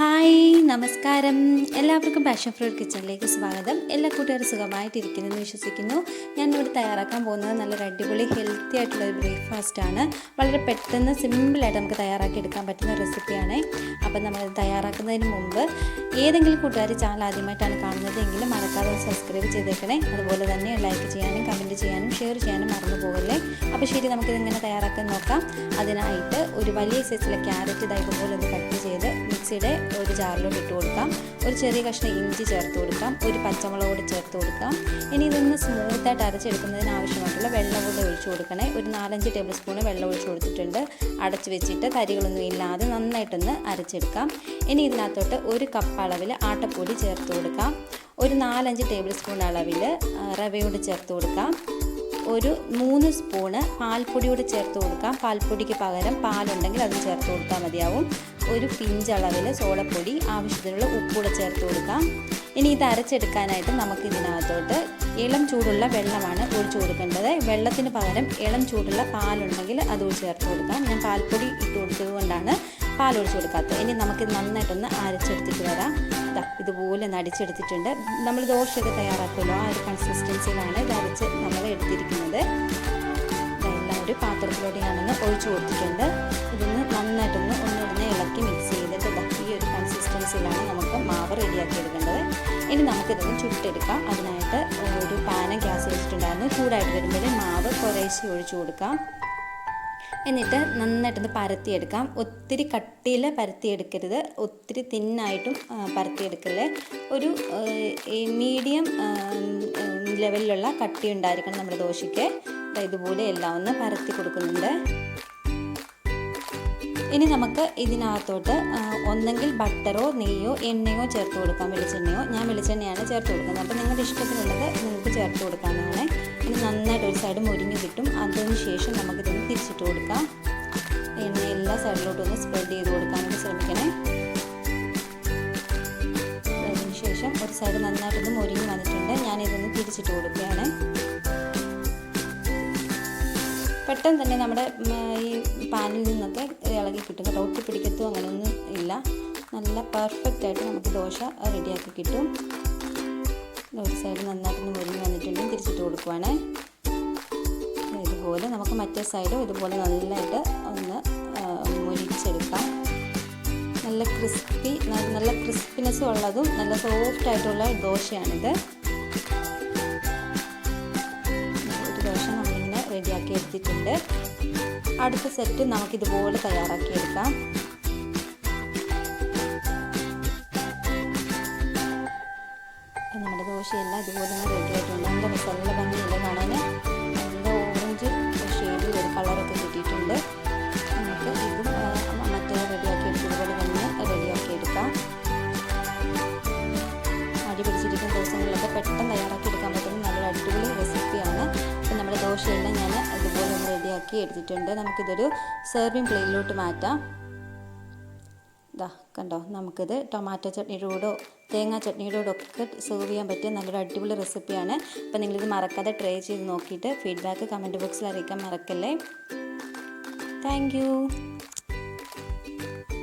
Hi നമസ്കാരം. എല്ലാവർക്കും passion fruit കിച്ചണിലേക്ക് സ്വാഗതം. എല്ലാ കൂട്ടുകാരും സുഖമായിട്ടിരിക്കുന്നു എന്ന് വിശ്വസിക്കുന്നു. ഞാൻ ഇവിടെ തയ്യാറാക്കാൻ പോകുന്നത് നല്ല അടിപൊളി ഹെൽത്തി ആയിട്ടുള്ള ഒരു ആണ്. വളരെ പെട്ടെന്ന് സിമ്പിളായിട്ട് നമുക്ക് തയ്യാറാക്കി എടുക്കാൻ പറ്റുന്ന റെസിപ്പിയാണ് അപ്പം നമ്മൾ തയ്യാറാക്കുന്നതിന് മുമ്പ് ഏതെങ്കിലും കൂട്ടുകാർ ചാനൽ ആദ്യമായിട്ടാണ് കാണുന്നതെങ്കിൽ മറക്കാതെ സബ്സ്ക്രൈബ് ചെയ്തേക്കണേ. അതുപോലെ തന്നെ ലൈക്ക് ചെയ്യാനും കമന്റ് ചെയ്യാനും ഷെയർ ചെയ്യാനും മറന്നു പോകല്ലേ. അപ്പോൾ ശരി നമുക്കിതെങ്ങനെ തയ്യാറാക്കാൻ നോക്കാം. അതിനായിട്ട് ഒരു വലിയ സൈസിലെ ക്യാരറ്റ് ഇതായതുപോലെ ഒന്ന് കട്ട് ചെയ്ത് മിക്സിയുടെ ഒരു ജാറിലോട്ട് ഇട്ട് കൊടുക്കാം. ഒരു ചെറിയ കഷ്ണം ഇഞ്ചി ചേർത്ത് കൊടുക്കാം. ഒരു പച്ചമുളക് കൂടി ചേർത്ത് കൊടുക്കാം. ഇനി ഇതൊന്ന് സ്മൂത്തായിട്ട് അരച്ചെടുക്കുന്നതിന് ആവശ്യമായിട്ടുള്ള വെള്ളം കൂടെ ഒഴിച്ചു കൊടുക്കണേ. ഒരു നാലഞ്ച് ടേബിൾ സ്പൂൺ വെള്ളം ഒഴിച്ചു കൊടുത്തിട്ടുണ്ട്. അടച്ച് വെച്ചിട്ട് തരികളൊന്നും ഇല്ലാതെ നന്നായിട്ടൊന്ന് അരച്ചെടുക്കാം. ഇനി ഇതിനകത്തോട്ട് ഒരു കപ്പ് അളവിൽ ആട്ടപ്പൊടി ചേർത്ത് കൊടുക്കാം. ഒരു നാലഞ്ച് ടേബിൾ സ്പൂൺ അളവിൽ റവയോട് ചേർത്ത് കൊടുക്കാം. ഒരു മൂന്ന് സ്പൂണ് പാൽപ്പൊടിയോട് ചേർത്ത് കൊടുക്കാം. പാൽപ്പൊടിക്ക് പകരം പാലുണ്ടെങ്കിൽ അത് ചേർത്ത് കൊടുത്താൽ മതിയാവും. ഒരു പിഞ്ചളവിൽ സോഡപ്പൊടി ആവശ്യത്തിനുള്ള ഉപ്പൂടെ ചേർത്ത് കൊടുക്കാം. ഇനി ഇത് അരച്ചെടുക്കാനായിട്ട് നമുക്ക് ഇതിനകത്തോട്ട് ഇളം ചൂടുള്ള വെള്ളമാണ് ഒഴിച്ചു കൊടുക്കേണ്ടത് വെള്ളത്തിന് പകരം ഇളം ചൂടുള്ള പാലുണ്ടെങ്കിൽ അത് ചേർത്ത് കൊടുക്കാം. ഞാൻ പാൽപ്പൊടി ഇട്ട് കൊടുത്തത് കൊണ്ടാണ് പാൽ ഒഴിച്ചു കൊടുക്കാത്തത്. ഇനി നമുക്ക് നന്നായിട്ടൊന്ന് അരച്ചെടുത്തിട്ട് വരാം. ഇതുപോലെ നടിച്ചെടുത്തിട്ടുണ്ട്. നമ്മൾ ദോശയൊക്കെ തയ്യാറാക്കുമല്ലോ. ആ ഒരു കൺസിസ്റ്റൻസിയിലാണ് ഇത് അരച്ച് നമ്മൾ എടുത്തിരിക്കുന്നത്. എല്ലാം ഒരു പാത്രത്തിലൂടെ ഞാനൊന്ന് ഒഴിച്ചു കൊടുത്തിട്ടുണ്ട്. ഇതൊന്ന് നന്നായിട്ടൊന്ന് ഒന്നിടുന്ന ഇളക്കി മിക്സ് ചെയ്തിട്ട് ഈ ഒരു കൺസിസ്റ്റൻസിയിലാണ് നമുക്ക് മാവ് റെഡിയാക്കി എടുക്കേണ്ടത്. ഇനി നമുക്കിതൊന്ന് ചുട്ടെടുക്കാം. അതിനായിട്ട് ഒരു പാനം ഗ്യാസ് വെച്ചിട്ടുണ്ടായിരുന്നു. ചൂടായിട്ട് വരുമ്പോൾ മാവ് കുറേശ്ശെ ഒഴിച്ചു കൊടുക്കാം. എന്നിട്ട് നന്നായിട്ടൊന്ന് പരത്തിയെടുക്കാം. ഒത്തിരി കട്ടിയിൽ പരത്തിയെടുക്കരുത്. ഒത്തിരി തിന്നായിട്ടും പരത്തിയെടുക്കല്ലേ? ഒരു മീഡിയം ലെവലിലുള്ള കട്ടി ഉണ്ടായിരിക്കണം നമ്മുടെ ദോശയ്ക്ക്. ഇതുപോലെ എല്ലാം ഒന്ന് പരത്തി കൊടുക്കുന്നുണ്ട്. ഇനി നമുക്ക് ഇതിനകത്തോട്ട് ഒന്നെങ്കിൽ ബട്ടറോ നെയ്യോ എണ്ണയോ ചേർത്ത് കൊടുക്കാം വെളിച്ചെണ്ണയോ. ഞാൻ വെളിച്ചെണ്ണയാണ് ചേർത്ത് കൊടുക്കുന്നത്. അപ്പോൾ നിങ്ങളുടെ ഇഷ്ടത്തിനുള്ളത് നിങ്ങൾക്ക് ചേർത്ത് കൊടുക്കാവുന്നതാണ്. ഇനി നന്നായിട്ട് ഒരു സൈഡ് മുരിഞ്ഞ് കിട്ടും. അതിന് ശേഷം നമുക്കിതൊന്ന് തിരിച്ചിട്ട് കൊടുക്കാം. എണ്ണ എല്ലാ സൈഡിലോട്ടും ഒന്ന് സ്പ്രെഡ് ചെയ്ത് കൊടുക്കാനായിട്ട് ശ്രമിക്കണേ. അതിന് ശേഷം ഒരു സൈഡ് നന്നായിട്ടൊന്ന് മുരിഞ്ഞ് വന്നിട്ടുണ്ട്. ഞാനിതൊന്ന് തിരിച്ചിട്ട് കൊടുക്കുകയാണ്. പെട്ടെന്ന് തന്നെ നമ്മുടെ ഈ പാനിൽ നിന്നൊക്കെ ഇളകി കിട്ടും കേട്ടോ ഒട്ടി പിടിക്കത്തും അങ്ങനെയൊന്നും ഇല്ല. നല്ല പെർഫെക്റ്റ് ആയിട്ട് നമുക്ക് ദോശ റെഡിയാക്കി കിട്ടും. ഒരു സൈഡ് നന്നായിട്ടൊന്ന് മുരിഞ്ഞ് വന്നിട്ടുണ്ടെങ്കിൽ തിരിച്ചിട്ട് കൊടുക്കുവാണേ. ഇതുപോലെ നമുക്ക് മറ്റേ സൈഡും ഇതുപോലെ നല്ലതായിട്ട് ഒന്ന് മുരിച്ചെടുക്കാം. നല്ല ക്രിസ്പി നല്ല ക്രിസ്പിനെസ് ഉള്ളതും നല്ല സോഫ്റ്റ് ആയിട്ടുള്ള ദോശയാണിത്. ഒരു ദോശ നമ്മളിങ്ങനെ റെഡിയാക്കി എടുത്തിട്ടുണ്ട്. അടുത്ത സെറ്റ് നമുക്കിതുപോലെ തയ്യാറാക്കി എടുക്കാം നമ്മുടെ ദോശയെല്ലാം ഇതുപോലെ തന്നെ റെഡി ആയിട്ടുണ്ട്. നല്ല മസാല ഭംഗിയില്ല കാണാൻ നല്ല ഓറഞ്ച് ഷെയ്ഡിൽ ഒരു കളറൊക്കെ കിട്ടിയിട്ടുണ്ട്. നമുക്ക് ഇതും മറ്റേ റെഡിയാക്കി എടുത്തതുപോലെ തന്നെ റെഡിയാക്കി എടുക്കാം. അടി പിടിച്ചിരിക്കുന്ന ദിവസങ്ങളിലൊക്കെ പെട്ടെന്ന് തയ്യാറാക്കി എടുക്കാൻ പറ്റുന്ന നല്ലൊരു അടിപൊളി റെസിപ്പിയാണ് അപ്പം നമ്മുടെ ദോശയെല്ലാം റെഡിയാക്കി എടുത്തിട്ടുണ്ട്. നമുക്കിതൊരു സെർവിങ് പ്ലേറ്റിലോട്ട് മാറ്റാം. ഇതാ കണ്ടോ? നമുക്കിത് ടൊമാറ്റോ ചട്നിയുടെ തേങ്ങാ ചട്നിയുടെ ഒക്കെ സെർവ് ചെയ്യാൻ പറ്റിയ നല്ലൊരു അടിപൊളി റെസിപ്പിയാണ് അപ്പോൾ നിങ്ങളിത് മറക്കാതെ ട്രൈ ചെയ്ത് നോക്കിയിട്ട് ഫീഡ്ബാക്ക് കമന്റ് ബോക്സിൽ അറിയിക്കാൻ മറക്കല്ലേ? താങ്ക്